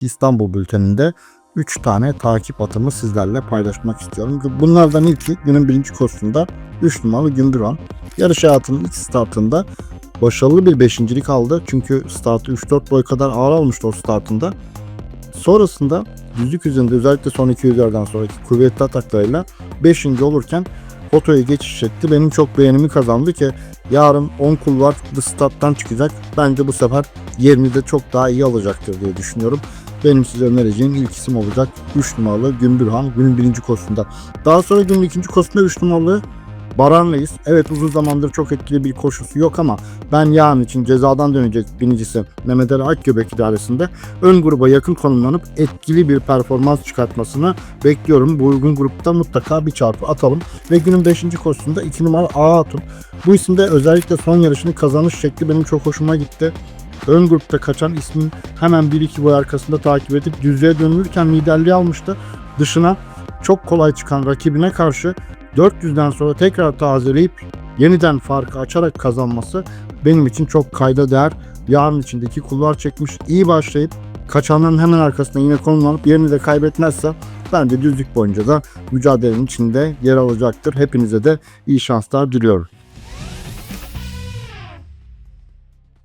İstanbul bülteninde 3 tane takip atımı sizlerle paylaşmak istiyorum. Bunlardan ilki günün birinci koşusunda 3 numaralı Gümbüron. Yarış hayatının ilk startında başarılı bir beşincilik aldı. Çünkü startı 3-4 boy kadar ağır almıştı o startında. Sonrasında düzlük üzerinde özellikle son 200'lerden sonraki kuvvetli ataklarıyla 5. olurken fotoyu geçiş etti. Benim çok beğenimi kazandı ki yarın 10 kulvar The Stat'tan çıkacak. Bence bu sefer yerini de çok daha iyi alacaktır diye düşünüyorum. Benim size önereceğim ilk isim olacak 3 numaralı Gümbürhan günün birinci koşusunda. Daha sonra günün ikinci koşusunda 3 numaralı Baran Reis. Evet uzun zamandır çok etkili bir koşusu yok ama ben yarın için cezadan dönecek binicisi Mehmet Ali Akgöbek idaresinde ön gruba yakın konumlanıp etkili bir performans çıkartmasını bekliyorum. Bu uygun grupta mutlaka bir çarpı atalım. Ve günün 5. koşusunda 2 numara A Hatun. Bu isimde özellikle son yarışını kazanış şekli benim çok hoşuma gitti. Ön grupta kaçan ismin hemen 1-2 boy arkasında takip edip düzlüğe dönülürken liderliği almıştı. Dışına çok kolay çıkan rakibine karşı 400'den sonra tekrar tazeleyip yeniden farkı açarak kazanması benim için çok kayda değer. Yarın içindeki kulvar çekmiş iyi başlayıp kaçanların hemen arkasına yine konumlanıp yerini de kaybetmezse bence düzlük boyunca da mücadelenin içinde yer alacaktır. Hepinize de iyi şanslar diliyorum.